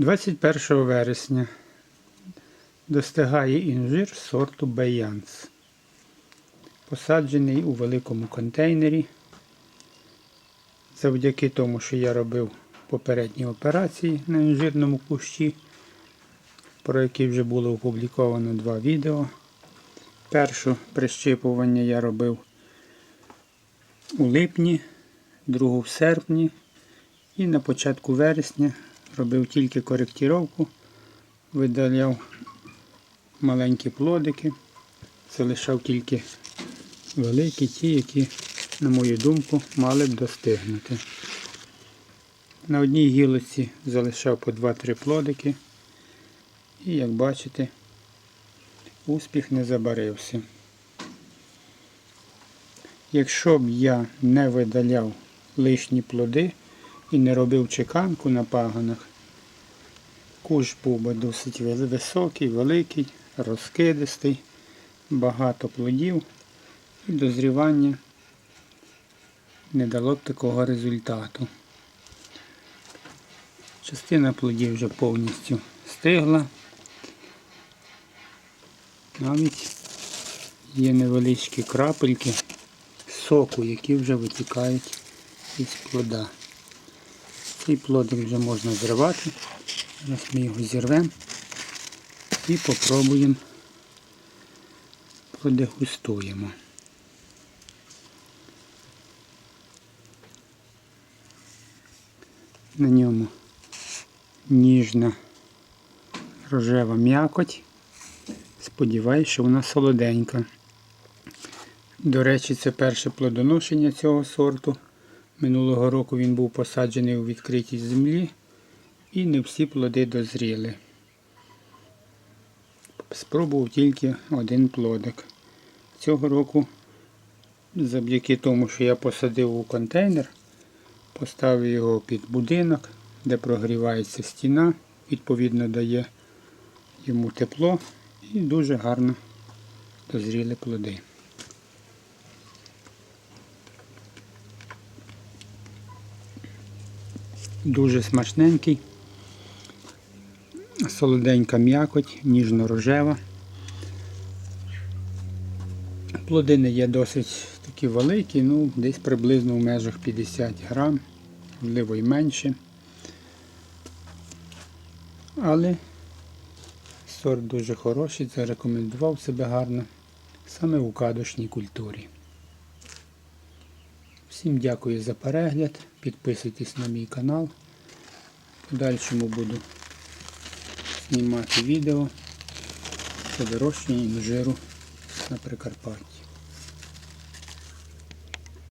21 вересня достигає інжир сорту Баянс. Посаджений у великому контейнері. Завдяки тому, що я робив попередні операції на інжирному кущі, про які вже було опубліковано два відео. Перше прищипування я робив у липні, другу в серпні і на початку вересня робив тільки коректіровку, видаляв маленькі плодики, залишав тільки великі, ті, які, на мою думку, мали б достигнути. На одній гілоці залишав по 2-3 плодики. І як бачите, успіх не забарився. Якщо б я не видаляв лишні плоди і не робив чеканку на паганах, кущ був би досить високий, великий, розкидистий, багато плодів і дозрівання не дало б такого результату. Частина плодів вже повністю стигла. Навіть є невеличкі крапельки соку, які вже витікають із плода. Цей плодик вже можна зривати. Зараз ми його зірвемо і попробуємо продегустуємо. На ньому ніжна рожева м'якоть. Сподіваюсь, що вона солоденька. До речі, це перше плодоношення цього сорту. Минулого року він був посаджений у відкритій землі і не всі плоди дозріли. Спробував тільки один плодик. Цього року, завдяки тому, що я посадив у контейнер, поставив його під будинок, де прогрівається стіна, відповідно дає йому тепло і дуже гарно дозріли плоди. Дуже смачненький, солоденька м'якоть, ніжно-рожева. Плоди не є досить такі великі, ну десь приблизно в межах 50 грам, можливо і менше. Але сорт дуже хороший, зарекомендував себе гарно саме у кадушній культурі. Всім дякую за перегляд. Підписуйтесь на мій канал. Подальшому буду знімати відео про вирощення інжиру на Прикарпатті.